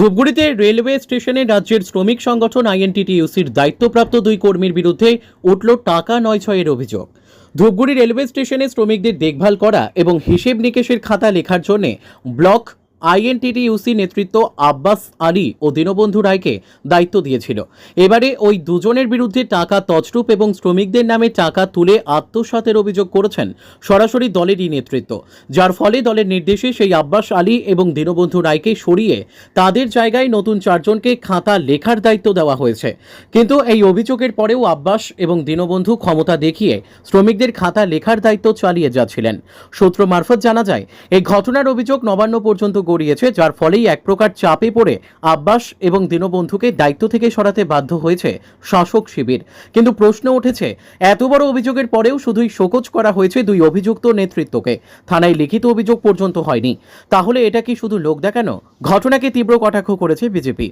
ধূপগুড়িতে railway স্টেশনে রাজ্যের শ্রমিক সংগঠন আইএনটিটিউসির দায়িত্বপ্রাপ্ত দুই কর্মীর বিরুদ্ধে উঠল টাকা নয় ছয়ের অভিযোগ। ধূপগুড়ি রেলওয়ে স্টেশনে শ্রমিকদের দেখভাল করা এবং হিসেব নিকেশের খাতা লেখার জন্য ব্লক আইএনটিটিইউসি নেতৃত্ব আব্বাস আলী ও দীনবন্ধু রায়কে দায়িত্ব দিয়েছিল। এবারে ওই দুজনের বিরুদ্ধে টাকা তছরূপ এবং শ্রমিকদের নামে টাকা তুলে আত্মসাতের অভিযোগ করেছেন সরাসরি দলেরই নেতৃত্ব। যার ফলে দলের নির্দেশে সেই আব্বাস আলী এবং দীনবন্ধু রায়কে সরিয়ে তাদের জায়গায় নতুন চারজনকে খাতা লেখার দায়িত্ব দেওয়া হয়েছে। কিন্তু এই অভিযোগের পরেও আব্বাস এবং দীনবন্ধু ক্ষমতা দেখিয়ে শ্রমিকদের খাতা লেখার দায়িত্ব চালিয়ে যাচ্ছিলেন। সূত্র মারফত জানা যায়, এই ঘটনার অভিযোগ নবান্ন পর্যন্ত গড়িয়েছে, যার ফলেই এক প্রকার চাপে পড়ে আব্বাস এবং দীনবন্ধুকে দায়িত্ব থেকে সরাতে বাধ্য হয়েছে শাসক শিবির। কিন্তু প্রশ্ন উঠেছে, এত বড় অভিযোগের পরেও শুধুই শোকজ করা হয়েছে দুই অভিযুক্ত নেতৃত্বকে। থানায় লিখিত অভিযোগ পর্যন্ত হয়নি। তাহলে এটা কি শুধু লোক দেখানো? ঘটনাকে তীব্র কটাক্ষ করেছে বিজেপি।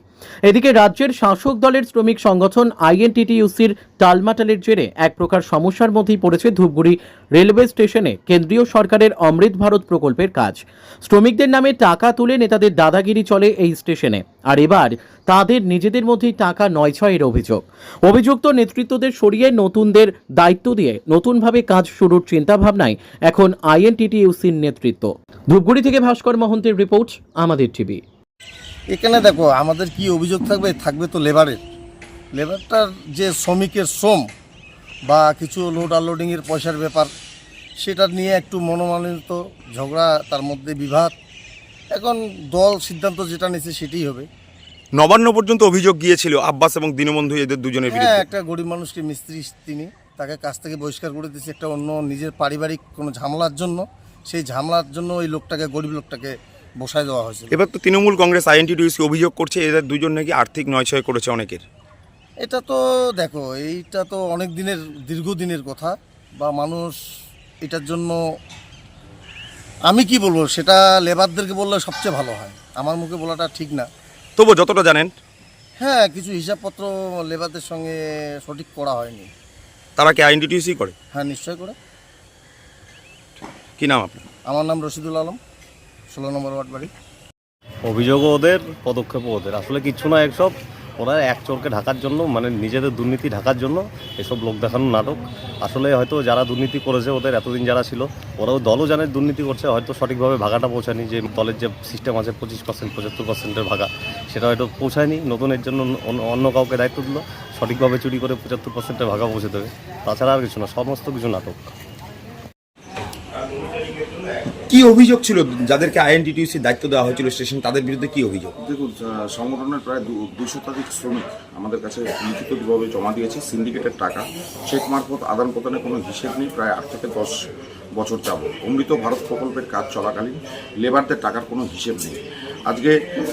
এদিকে রাজ্যের শাসক দলের শ্রমিক সংগঠন আইএনটিটিইউসির টালমাটালের জেরে এক প্রকার সমস্যার মধ্যেই পড়েছে ধূপগুড়ি রেলওয়ে স্টেশনে কেন্দ্রীয় সরকারের অমৃত ভারত প্রকল্পের কাজ। শ্রমিকদের নামে টাকা তুলে নেতাদের দাদাগিরি চলে এই স্টেশনে। আর এবার তাদের নিজেদের মধ্যেই টাকা নয় ছয়ের অভিযোগ। অভিযুক্ত নেতৃত্বদের সরিয়ে নতুনদের দায়িত্ব দিয়ে নতুনভাবে কাজ শুরুর চিন্তাভাবনায় এখন আইএনটিটিইউসির নেতৃত্ব। ধূপগুড়ি থেকে ভাস্কর মহন্তের রিপোর্ট, আমাদের টিভি। এখানে দেখো, আমাদের কি অভিযোগ থাকবে? থাকবে তো লেবারের। লেবারটার যে শ্রমিকের শ্রম বা কিছু লোড আনলোডিংয়ের পয়সার ব্যাপার, সেটা নিয়ে একটু মনোমালিত ঝগড়া, তার মধ্যে বিভাদ এখন দল সিদ্ধান্ত যেটা নিয়েছে সেটাই হবে। নবান্ন পর্যন্ত অভিযোগ গিয়েছিল আব্বাস এবং দীনবন্ধু এদের দুজনের হ্যাঁ বিরুদ্ধে। একটা গরিব মানুষকে মিস্ত্রি তিনি তাকে কাছ থেকে বহিষ্কার করে দিয়েছে একটা অন্য নিজের পারিবারিক কোনো ঝামেলার জন্য। সেই ঝামেলার জন্য ওই লোকটাকে গরিব লোকটাকে বসায় দেওয়া হয়েছে এবার তো তৃণমূল কংগ্রেস আইএনটিডিউসি অভিযোগ করছে এদের দুজন নাকি আর্থিক নয়ছয় করেছে অনেকের। এটা তো দেখো এইটা তো অনেক দিনের দীর্ঘদিনের কথা বা মানুষ এটার জন্য আমি কি বলব সেটা লেবারদেরকে বললে সবচেয়ে ভালো হয়। আমার মুখে বলাটা ঠিক না। তবু যতটা জানেন? হ্যাঁ কিছু হিসাবপত্র লেবারদের সঙ্গে সঠিক করা হয়নি। তারা কি আইএনটিডিউসি করে? হ্যাঁ নিশ্চয় করে। কি নাম আপনার? আমার নাম রশিদুল আলম ষোলো নম্বর ওয়ার্ড বাড়ি। অভিযোগও ওদের পদক্ষেপও ওদের। আসলে কিচ্ছু না একসব ওরা এক চোরকে ঢাকার জন্য মানে নিজেদের দুর্নীতি ঢাকার জন্য এসব লোক দেখানো নাটক। আসলে হয়তো যারা দুর্নীতি করেছে, ওদের এতদিন যারা ছিল, ওরাও দলও জানে দুর্নীতি করছে, হয়তো সঠিকভাবে ভাগাটা পৌঁছায়নি যে দলের যে সিস্টেম আছে, পঁচিশ পার্সেন্ট পঁচাত্তর পার্সেন্টের ভাগা, সেটা হয়তো পৌঁছায়নি। নতুনের জন্য অন্য- কাউকে দায়িত্ব দিল, সঠিকভাবে চুরি করে পঁচাত্তর পার্সেন্টের ভাগা পৌঁছে দেবে। তাছাড়া আর কিছু না, সমস্ত কিছু নাটক। কি অভিযোগ ছিল? যাদেরকে আইএনডিটিউসি দায়িত্ব দেওয়া হয়েছিল স্টেশন, তাদের বিরুদ্ধে কি অভিযোগ? দেখুন সংগঠনের প্রায় দু- শতাধিক শ্রমিক আমাদের কাছে লিখিতভাবে জমা দিয়েছে, সিন্ডিকেটের টাকা। চেক মারফত আদান প্রদানের কোনো হিসেব নেই, প্রায় আট থেকে দশ বছর যাব অমৃত ভারত প্রকল্পের কাজ চলাকালীন লেবারদের টাকার কোনো হিসেব নেই। আজকে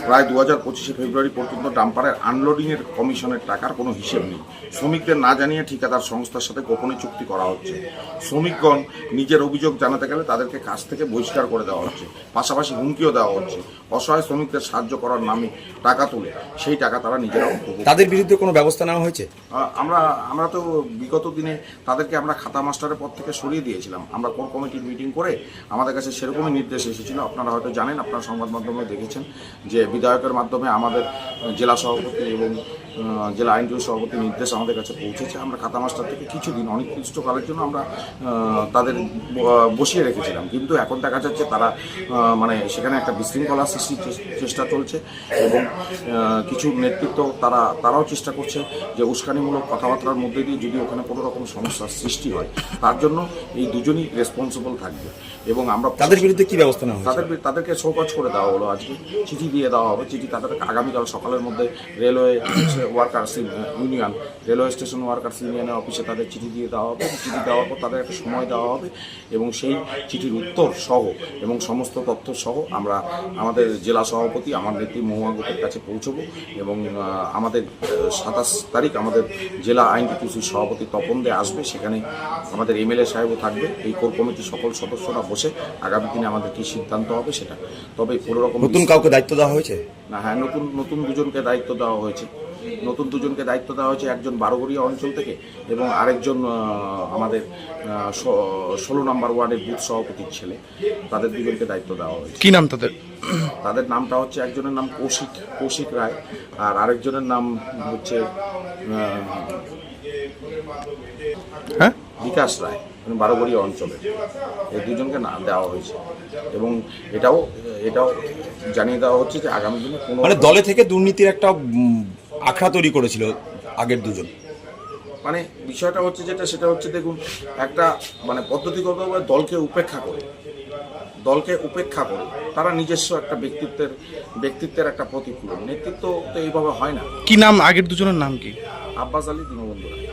প্রায় দু হাজার পঁচিশে ফেব্রুয়ারি পর্যন্ত ডাম্পারের আনলোডিংয়ের কমিশনের টাকার কোনো হিসেব নেই। শ্রমিকদের না জানিয়ে ঠিকাদার সংস্থার সাথে গোপনে চুক্তি করা হচ্ছে। শ্রমিকগণ নিজের অভিযোগ জানাতে গেলে তাদেরকে কাজ থেকে বহিষ্কার করে দেওয়া হচ্ছে। পাশাপাশি হুমকিও দেওয়া হচ্ছে। অসহায় শ্রমিকদের সাহায্য করার নামে টাকা তুলে সেই টাকা তারা উপভোগ তাদের বিরুদ্ধে কোনো ব্যবস্থা নেওয়া হয়েছে? আমরা আমরা তো বিগত দিনে তাদেরকে আমরা খাতা মাস্টারের পদ থেকে সরিয়ে দিয়েছিলাম। আমরা কোর কমিটির মিটিং করে আমাদের কাছে সেরকমই নির্দেশ এসেছিল। আপনারা হয়তো জানেন, আপনারা সংবাদ মাধ্যমে দেখেছেন যে বিধায়কের মাধ্যমে আমাদের জেলা সভাপতি এবং জেলা আইনজীবী সভাপতি নির্দেশ আমাদের কাছে পৌঁছেছে। আমরা খাতা মাস্টার থেকে কিছুদিন অনির্দিষ্টকালের জন্য আমরা তাদের বসিয়ে রেখেছিলাম। কিন্তু এখন দেখা যাচ্ছে তারা মানে সেখানে একটা বিশৃঙ্খলা সৃষ্টির চেষ্টা চলছে এবং কিছু নেতৃত্ব তারা তারাও চেষ্টা করছে যে উস্কানিমূলক কথাবার্তার মধ্যে দিয়ে যদি ওখানে কোনো রকম সমস্যার সৃষ্টি হয় তার জন্য এই দুজনই রেসপন্সিবল থাকবে। এবং আমরা তাদের বিরুদ্ধে কি ব্যবস্থা নেওয়া তাদের তাদেরকে শোকজ করে দেওয়া হলো আজকে। চিঠি দিয়ে দেওয়া হবে। চিঠি তাদেরকে আগামীকাল সকালের মধ্যে railway workers union railway station workers ইউনিয়নের অফিসে তাদের চিঠি দিয়ে দেওয়া হবে। চিঠি দেওয়ার পর তাদের একটা সময় দেওয়া হবে এবং সেই চিঠির উত্তর সহ এবং সমস্ত তথ্য সহ আমরা আমাদের জেলা সভাপতি আমার নেত্রী মহুয়া কাছে পৌঁছবো এবং আমাদের সাতাশ তারিখ আমাদের জেলা আইনটিটিউসির সভাপতি তপন দে আসবে। সেখানে আমাদের এমএলএ সাহেবও থাকবে। এই কোর কমিটির সকল সদস্যরা বসে আগামী দিনে আমাদের কী সিদ্ধান্ত হবে সেটা। তবে কোনো রকম নতুন কাউকে দায়িত্ব দেওয়া হয়েছে? না হ্যাঁ নতুন নতুন দুজনকে দায়িত্ব দেওয়া হয়েছে। নতুন দুজনকে দায়িত্ব দেওয়া হয়েছে একজন বারোগড়িয়া অঞ্চল থেকে এবং আরেকজন আমাদের ষোলো নম্বর ওয়ার্ডের বুথ সভাপতির ছেলে। তাদের দুজনকে দায়িত্ব দেওয়া হয়েছে। কি নাম তাদের? তাদের নামটা হচ্ছে একজনের নাম কৌশিক কৌশিক রায় আর আরেকজনের নাম হচ্ছে হ্যাঁ? বিকাশ রায় মানে বারোগড়িয়া অঞ্চলের। এই দুজনকে নাম দেওয়া হয়েছে। এবং এটাও এটাও জানিয়ে দেওয়া হচ্ছে যে আগামী দিনে কোনো মানে দলে থেকে দুর্নীতির একটা আখড়া তৈরি করেছিল আগের দুজন। মানে বিষয়টা হচ্ছে যেটা সেটা হচ্ছে দেখুন একটা মানে পদ্ধতিগতভাবে দলকে উপেক্ষা করে। দলকে উপেক্ষা করে তারা নিজস্ব একটা ব্যক্তিত্বের ব্যক্তিত্বের একটা প্রতিফলন নেতৃত্ব তো এইভাবে হয় না। কি নাম? আগের দুজনের নাম কি? আব্বাস আলী দীনবন্ধু রায়।